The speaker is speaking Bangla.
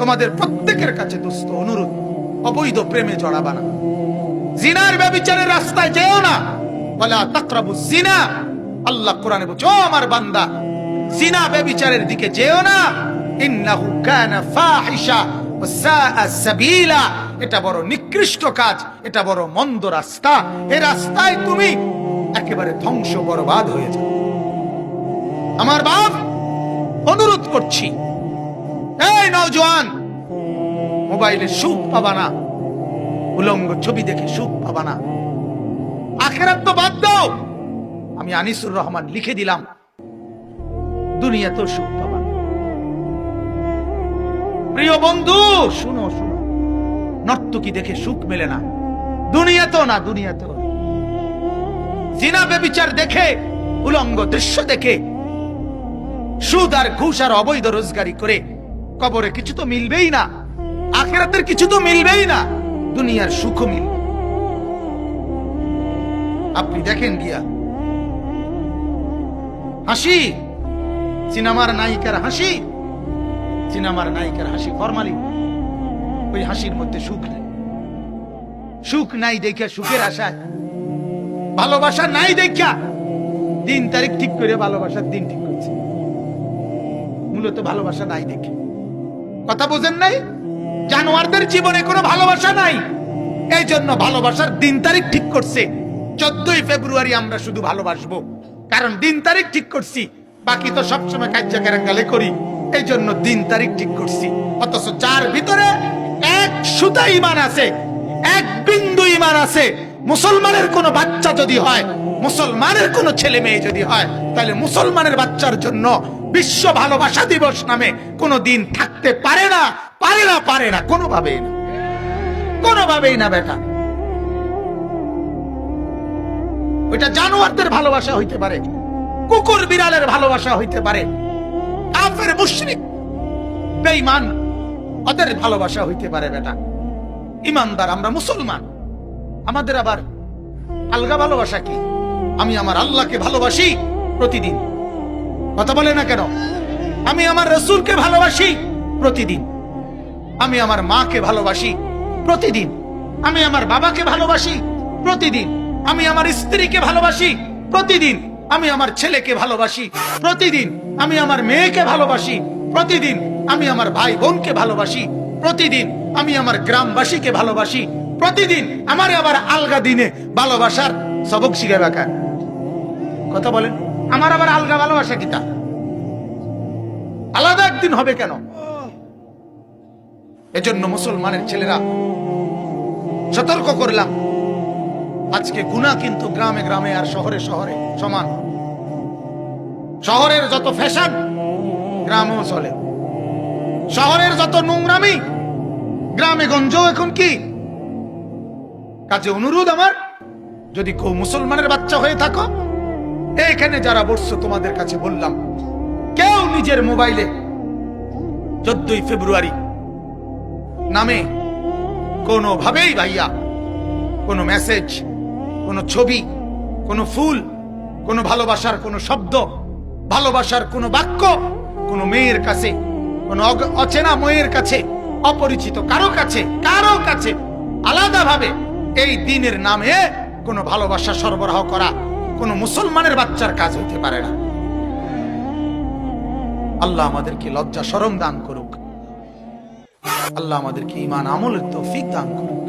তোমাদের প্রত্যেকের কাছে দোস্ত অনুরোধ, অবৈধ প্রেমে জড়াবা না। জিনার ব্যবিচারের রাস্তায় যেও না। বলা তাকরাবু জিনা। আল্লাহ কোরআনে বলছে, ও আমার বান্দা, জিনা ব্যবিচারের দিকে যেও না। ইন্নাহু কানা ফাহিশা সাবিলা। এটা বড় নিকৃষ্ট কাজ, এটা বড় মন্দ রাস্তা। এই রাস্তায় তুমি একেবারে ধ্বংস বরবাদ হয়ে আমার বাপ, অনুরোধ করছি এই নওজোয়ান মোবাইলে সুখ পাবা না। উলঙ্গ ছবি দেখে সুখ পাবা না। আখেরাত তো বাদ দাও। আমি আনিসুর রহমান লিখে দিলাম। দুনিয়াতেও সুখ পাবা। প্রিয় বন্ধু, শুনো শুনো। নর্তকী দেখে সুখ মেলে না। দুনিয়াতেও না দুনিয়াতেও না। জিনা বেবিচার দেখে, উলঙ্গ দৃশ্য দেখে, সুদ আর ঘুষ আর অবৈধ রোজগারি করে কবরে কিছু তো মিলবেই না, আখেরাতের কিছু তো মিলবেই না, দুনিয়ার সুখ মিলবে আপনি দেখেন গিয়া, হাসি, সিনেমার নায়িকার হাসি, সিনেমার নায়িকার হাসি ফরমালি, ওই হাসির মধ্যে সুখ নেই। সুখ নাই দেখে সুখের আশায়, ভালোবাসা নাই দেখা দিন তারিখ ঠিক করে ভালোবাসার দিন ঠিক করছে। মূলত ভালোবাসা নাই দেখে। কথা বোঝেন নাই? জানোয়ারদের জীবনে কোনো ভালোবাসা নাই। এই জন্য ভালোবাসার দিন তারিখ ঠিক করছে। চোদ্দই ফেব্রুয়ারি আমরা শুধু ভালোবাসবো। কারণ দিন তারিখ ঠিক করছি। বাকি তো সবসময় কার্য কেরাঙ্গালে করি। এই জন্য দিন তারিখ ঠিক করছি। অথচ চার ভিতরে এক সুতা ইমান আছে, এক বিন্দু ইমান আছে। মুসলমানের কোনো বাচ্চা যদি হয়, মুসলমানের কোনো ছেলে মেয়ে যদি হয় তাহলে মুসলমানের বাচ্চার জন্য বিশ্ব ভালোবাসা দিবস নামে কোনো দিন থাকতে পারে না পারে না পারে না, কোনোভাবেই না। কোনোভাবেই না বেটা। ওইটা জানোয়ারদের ভালোবাসা হইতে পারে, কুকুর বিড়ালের ভালোবাসা হইতে পারে, কাফের মুশরিক, বেঈমান, ওদের ভালোবাসা হইতে পারে বেটা। ইমানদার, আমরা মুসলমান। আমাদের আবার আলগা ভালোবাসা কি? আমি আমার আল্লাহকে ভালোবাসি প্রতিদিন। কথা বলে না কেন? আমি আমার রসুলকে ভালোবাসি প্রতিদিন। আমি আমার মাকে ভালোবাসি প্রতিদিন। আমি আমার বাবাকে ভালোবাসি প্রতিদিন। আমি আমার স্ত্রীকে ভালোবাসি প্রতিদিন। আমি আমার ছেলেকে ভালোবাসি প্রতিদিন। আমি আমার মেয়েকে ভালোবাসি প্রতিদিন। আমি আমার ভাই বোনকে ভালোবাসি প্রতিদিন। আমি আমার গ্রামবাসীকে ভালোবাসি প্রতিদিন। আমার আবার আলগা দিনে ভালোবাসার সবক শিখে রাখা কথা বলেন। আমার আবার আলগা ভালোবাসা কিতা? আলাদা একদিন হবে কেন? এজন্য মুসলমানের ছেলেরা সতর্ক করলাম। আজকে গুণা কিন্তু গ্রামে গ্রামে আর শহরে শহরে সমান। শহরের যত ফ্যাশন, গ্রামেও চলে। শহরের যত নোংরামি, গ্রামে গঞ্জও এখন কি? কাজে অনুরোধ আমার, যদি কেউ মুসলমানের বাচ্চা হয়ে থাকো এখানে যারা বসছো, তোমাদের কাছে বললাম, কেউ নিজের মোবাইলে চোদ্দই ফেব্রুয়ারি নামে কোনোভাবেই ভাইয়া কোনো মেসেজ, কোনো ছবি, কোনো ফুল, কোনো ভালোবাসার কোনো শব্দ, ভালোবাসার কোনো বাক্য, কোনো মেয়ের কাছে, কোনো অচেনা মেয়ের কাছে, অপরিচিত কারও কাছে কারও কাছে আলাদাভাবে এই দিনের নামে কোনো ভালোবাসা সরবরাহ করা কোনো মুসলমানের বাচ্চার কাজ হইতে পারে না। আল্লাহ আমাদেরকে লজ্জা সরম দান করুক। আল্লাহ আমাদেরকে ইমান আমলের তৌফিক দান করুক।